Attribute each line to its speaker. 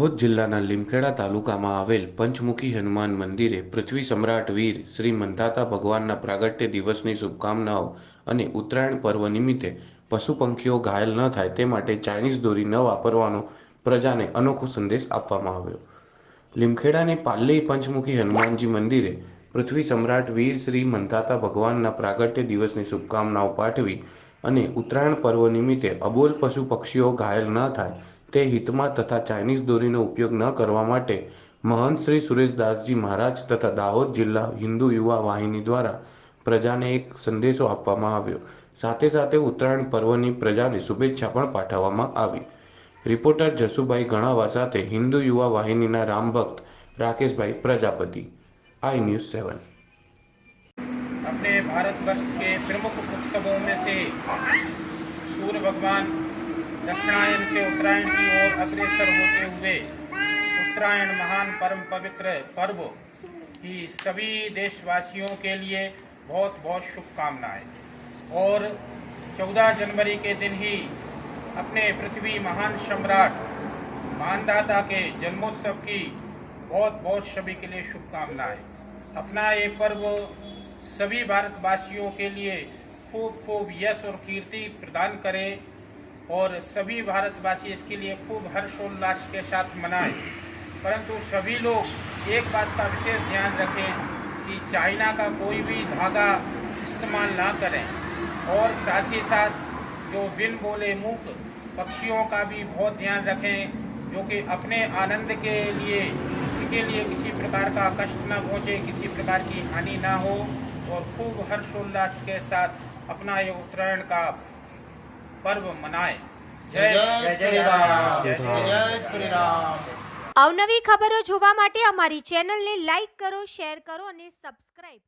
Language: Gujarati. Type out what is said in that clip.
Speaker 1: દાહોદ જિલ્લાના લીમખેડા તાલુકામાં આવેલ પંચમુખી હનુમાન મંદિરે પૃથ્વી સમ્રાટ વીર શ્રી મંધાતા ભગવાનના પ્રાગટ્ય દિવસની શુભકામનાઓ અને ઉત્તરાયણ પર્વ નિમિત્તે પશુ પંખીઓ ઘાયલ ન થાય તે માટે ચાઇનીઝ દોરી ન વાપરવાનો પ્રજાને અનોખો સંદેશ આપવામાં આવ્યો. લીમખેડાની પાલ્લી પંચમુખી હનુમાનજી મંદિરે પૃથ્વી સમ્રાટ વીર શ્રી મંધાતા ભગવાનના પ્રાગટ્ય દિવસની શુભકામનાઓ પાઠવી અને ઉત્તરાયણ પર્વ નિમિત્તે અબોલ પશુ પક્ષીઓ ઘાયલ ન થાય તે હિતમાં તથા ચાઇનીઝ દોરીનો ઉપયોગ ન કરવા માટે મહંત શ્રી સુરેશદાસજી મહારાજ તથા દાહોદ જિલ્લા હિન્દુ યુવા વાહિની દ્વારા પ્રજાને એક સંદેશો આપવામાં આવ્યો સાથે સાથે ઉત્તરાયણ પર્વની પ્રજાને શુભેચ્છા પણ પાઠવવામાં આવી રિપોર્ટર જસુભાઈ ગણાવા સાથે હિન્દુ યુવા વાહિનીના રામભક્ત રાકેશભાઈ પ્રજાપતિ આઈ ન્યૂઝ સેવન
Speaker 2: अपने भारतवर्ष के प्रमुख उत्सवों में से सूर्य भगवान दक्षिणायन से उत्तरायण की ओर अग्रसर होते हुए उत्तरायण महान परम पवित्र पर्व की सभी देशवासियों के लिए बहुत बहुत शुभकामनाएँ। और 14 जनवरी के दिन ही अपने पृथ्वी महान सम्राट मानदाता के जन्मोत्सव की बहुत बहुत सभी के लिए शुभकामनाएँ। अपना ये पर्व सभी भारतवासियों के लिए खूब खूब यश और कीर्ति प्रदान करे। और सभी भारतवासी इसके लिए खूब हर्षोल्लास के साथ मनाएँ। परंतु सभी लोग एक बात का विशेष ध्यान रखें कि चाइना का कोई भी धागा इस्तेमाल ना करें। और साथ ही साथ जो बिन बोले मूक पक्षियों का भी बहुत ध्यान रखें, जो कि अपने आनंद के लिए उनके लिए किसी प्रकार का कष्ट न पहुँचे, किसी प्रकार की हानि ना हो, और खूब हर्षोल्लास के साथ अपना ये उत्तरायण का
Speaker 3: પર્વ મનાય.
Speaker 4: અવનવી ખબરો જોવા માટે અમારી ચેનલને લાઈક કરો શેર કરો અને સબસ્ક્રાઈબ